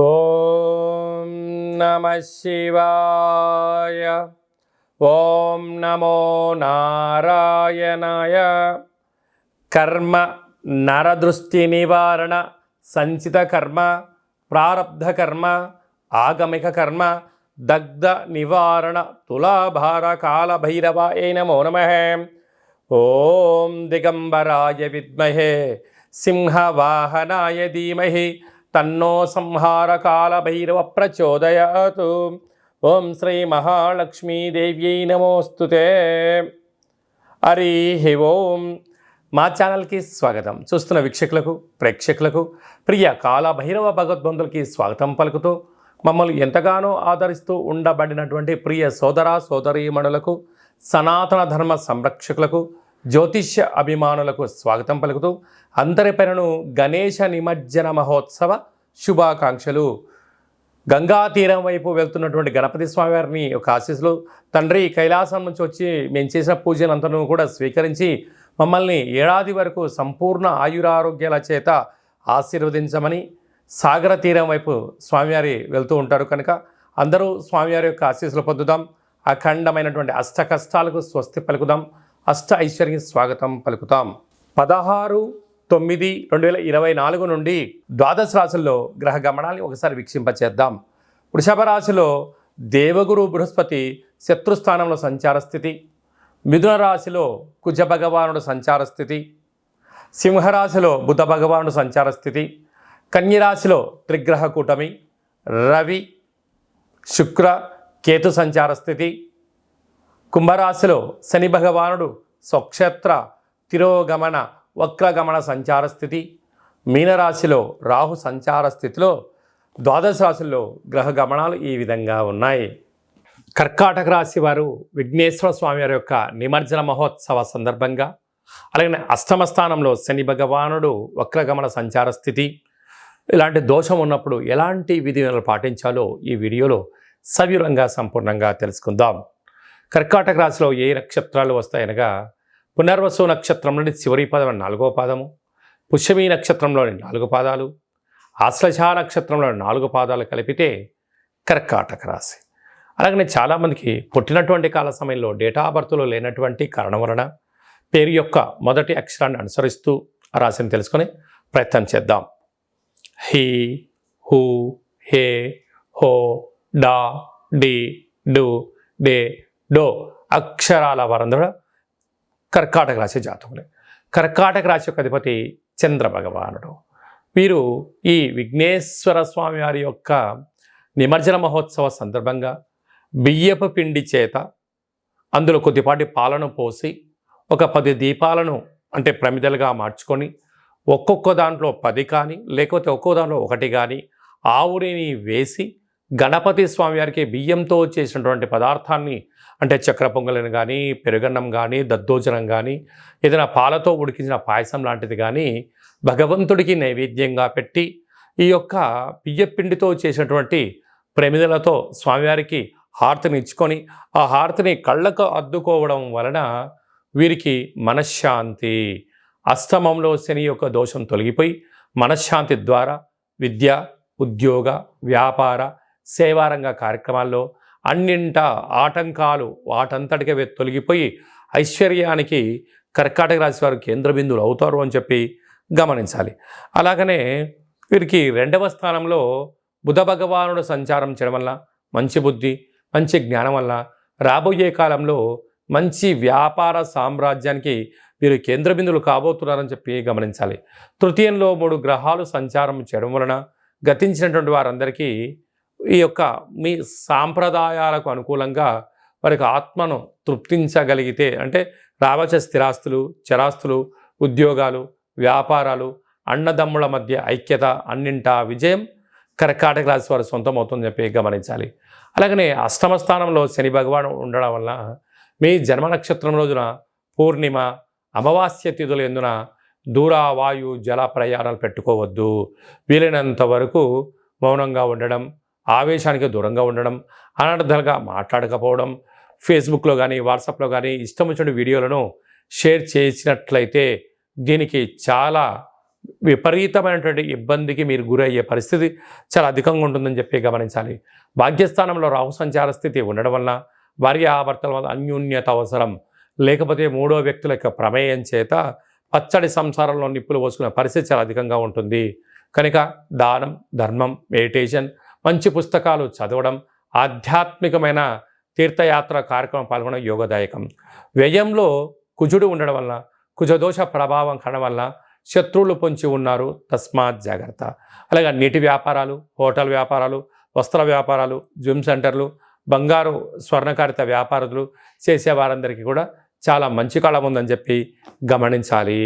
ఓం నమ శివాయ. ఓం నమో నారాయణాయ. కర్మ నరదృష్టి నివారణ సంచిత కర్మ ప్రారబ్ధ కర్మ ఆగమిక కర్మ దగ్ధ నివారణ తులాభార కాల భైరవాయ నమో నమ. ఓం దిగంబరాయ విద్మహే సింహవాహనాయ ధీమహి తన్నో సంహార కాల భైరవ ప్రచోదయాత్. ఓం శ్రీ మహాలక్ష్మీదేవ్యై నమోస్తుతే హరి ఓం. మా ఛానల్కి స్వాగతం. చూస్తున్న వీక్షకులకు ప్రేక్షకులకు ప్రియ కాల భైరవ భగవద్బంధులకి స్వాగతం పలుకుతూ మమ్మల్ని ఎంతగానో ఆదరిస్తూ ఉండబడినటువంటి ప్రియ సోదర సోదరీమణులకు సనాతన ధర్మ సంరక్షకులకు జ్యోతిష్య అభిమానులకు స్వాగతం పలుకుతూ అందరి పేరును గణేష నిమజ్జన మహోత్సవ శుభాకాంక్షలు. గంగా తీరం వైపు వెళ్తున్నటువంటి గణపతి స్వామివారిని ఒక ఆశీస్సులు. తండ్రి కైలాసం నుంచి వచ్చి మేము చేసిన పూజలంతను కూడా స్వీకరించి మమ్మల్ని ఏడాది వరకు సంపూర్ణ ఆయురారోగ్యాల చేత ఆశీర్వదించమని సాగర తీరం వైపు స్వామివారి వెళ్తూ ఉంటారు కనుక అందరూ స్వామివారి యొక్క ఆశీస్సులు పొందుదాం. అఖండమైనటువంటి అష్ట కష్టాలకు స్వస్తి పలుకుదాం. అష్ట ఐశ్వర్య స్వాగతం పలుకుతాం. పదహారు తొమ్మిది రెండు వేల ఇరవై నాలుగు నుండి ద్వాదశ రాశుల్లో గ్రహ గమనాన్ని ఒకసారి వీక్షింపచేద్దాం. వృషభ రాశిలో దేవగురు బృహస్పతి శత్రుస్థానంలో సంచార స్థితి. మిథున రాశిలో కుజ భగవానుడు సంచార స్థితి. సింహరాశిలో బుధ భగవానుడు సంచార స్థితి. కన్యరాశిలో త్రిగ్రహ కూటమి. రవి శుక్ర కేతు సంచార స్థితి. కుంభరాశిలో శని భగవానుడు స్వక్షేత్ర తిరోగమన వక్రగమన సంచార స్థితి. మీనరాశిలో రాహు సంచార స్థితిలో ద్వాదశ రాశుల్లో గ్రహ గమనాలు ఈ విధంగా ఉన్నాయి. కర్కాటక రాశి వారు విఘ్నేశ్వర స్వామి వారి యొక్క నిమజ్జన మహోత్సవ సందర్భంగా అలాగే అష్టమ స్థానంలో శని భగవానుడు వక్రగమన సంచార స్థితి. ఇలాంటి దోషం ఉన్నప్పుడు ఎలాంటి విధులను పాటించాలో ఈ వీడియోలో సవివరంగా సంపూర్ణంగా తెలుసుకుందాం. కర్కాటక రాశిలో ఏ నక్షత్రాలు వస్తాయనగా పునర్వసు నక్షత్రంలోని చివరి పదం నాలుగో పాదము పుష్యమీ నక్షత్రంలోని నాలుగు పాదాలు ఆశ్లష నక్షత్రంలోని నాలుగు పాదాలు కలిపితే కర్కాటక రాశి. అలాగనే చాలామందికి పుట్టినటువంటి కాల సమయంలో డేటా ఆఫ్ బర్త్లో లేనటువంటి కారణం వలన పేరు యొక్క మొదటి అక్షరాన్ని అనుసరిస్తూ ఆ రాశిని తెలుసుకొని ప్రయత్నం చేద్దాం. హీ హూ హే హో డా డి డు డే డో అక్షరాల వారందరూ కర్కాటక రాశి జాతకులే. కర్కాటక రాశి యొక్క అధిపతి చంద్ర భగవానుడు వీరు ఈ విఘ్నేశ్వర స్వామి వారి యొక్క నిమజ్జన మహోత్సవ సందర్భంగా బియ్యపు పిండి చేత అందులో కొద్దిపాటి పాలను పోసి ఒక పది దీపాలను అంటే ప్రమిదలుగా మార్చుకొని ఒక్కొక్క దాంట్లో పది కానీ లేకపోతే ఒక్కో దాంట్లో ఒకటి కానీ ఆవురిని వేసి గణపతి స్వామివారికి బియ్యంతో చేసినటువంటి పదార్థాన్ని అంటే చక్ర పొంగలిని కానీ పెరుగన్నం కానీ దద్దోజనం కానీ ఏదైనా పాలతో ఉడికించిన పాయసం లాంటిది కానీ భగవంతుడికి నైవేద్యంగా పెట్టి ఈ యొక్క బియ్యపిండితో చేసినటువంటి ప్రమిదలతో స్వామివారికి హారతిని ఇచ్చుకొని ఆ హారతిని కళ్ళకు అద్దుకోవడం వలన వీరికి మనశ్శాంతి. అష్టమంలో శని యొక్క దోషం తొలగిపోయి మనశ్శాంతి ద్వారా విద్య ఉద్యోగ వ్యాపార సేవారంగ కార్యక్రమాల్లో అన్నింట ఆటంకాలు వాటంతటికే తొలగిపోయి ఐశ్వర్యానికి కర్కాటక రాశి వారు కేంద్ర బిందువులు అవుతారు అని చెప్పి గమనించాలి. అలాగనే వీరికి రెండవ స్థానంలో బుధ భగవానుడు సంచారం చేయడం వల్ల మంచి బుద్ధి మంచి జ్ఞానం వల్ల రాబోయే కాలంలో మంచి వ్యాపార సామ్రాజ్యానికి వీరు కేంద్ర బిందువులు కాబోతున్నారని చెప్పి గమనించాలి. తృతీయంలో మూడు గ్రహాలు సంచారం చేయడం వలన గతించినటువంటి వారందరికీ ఈ యొక్క మీ సాంప్రదాయాలకు అనుకూలంగా వారికి ఆత్మను తృప్తించగలిగితే అంటే రావచ స్థిరాస్తులు చరాస్తులు ఉద్యోగాలు వ్యాపారాలు అన్నదమ్ముల మధ్య ఐక్యత అన్నింటా విజయం కర్కాటక రాశి వారు సొంతం అవుతుందని చెప్పి గమనించాలి. అలాగనే అష్టమ స్థానంలో శని భగవాన్ ఉండడం వల్ల మీ జన్మ నక్షత్రం రోజున పూర్ణిమ అమావాస్య తిథులు ఎందున దూర వాయు జల ప్రయాణాలు పెట్టుకోవద్దు. వీలైనంత వరకు మౌనంగా ఉండడం ఆవేశానికి దూరంగా ఉండడం అనర్థాలుగా మాట్లాడకపోవడం ఫేస్బుక్లో కానీ వాట్సాప్లో కానీ ఇష్టం వచ్చిన వీడియోలను షేర్ చేసినట్లయితే దీనికి చాలా విపరీతమైనటువంటి ఇబ్బందికి మీరు గురయ్యే పరిస్థితి చాలా అధికంగా ఉంటుందని చెప్పి గమనించాలి. భాగ్యస్థానంలో రాహు సంచార స్థితి ఉండడం వల్ల భార్యాభర్తల వల్ల అన్యోన్యత అవసరం. లేకపోతే మూడో వ్యక్తుల యొక్క ప్రమేయం చేత పచ్చడి సంసారంలో నిప్పులు పోసుకునే పరిస్థితి చాలా అధికంగా ఉంటుంది. కనుక దానం ధర్మం మెడిటేషన్ మంచి పుస్తకాలు చదవడం ఆధ్యాత్మికమైన తీర్థయాత్ర కార్యక్రమం పాల్గొనడం యోగదాయకం. వ్యయంలో కుజుడు ఉండడం వల్ల కుజదోష ప్రభావం కనడం వల్ల శత్రువులు పొంచి ఉన్నారు. తస్మాత్ జాగ్రత్త. అలాగే నీటి వ్యాపారాలు హోటల్ వ్యాపారాలు వస్త్ర వ్యాపారాలు జిమ్ సెంటర్లు బంగారు స్వర్ణకారిత వ్యాపారులు చేసే వారందరికీ కూడా చాలా మంచి కాలం ఉందని చెప్పి గమనించాలి.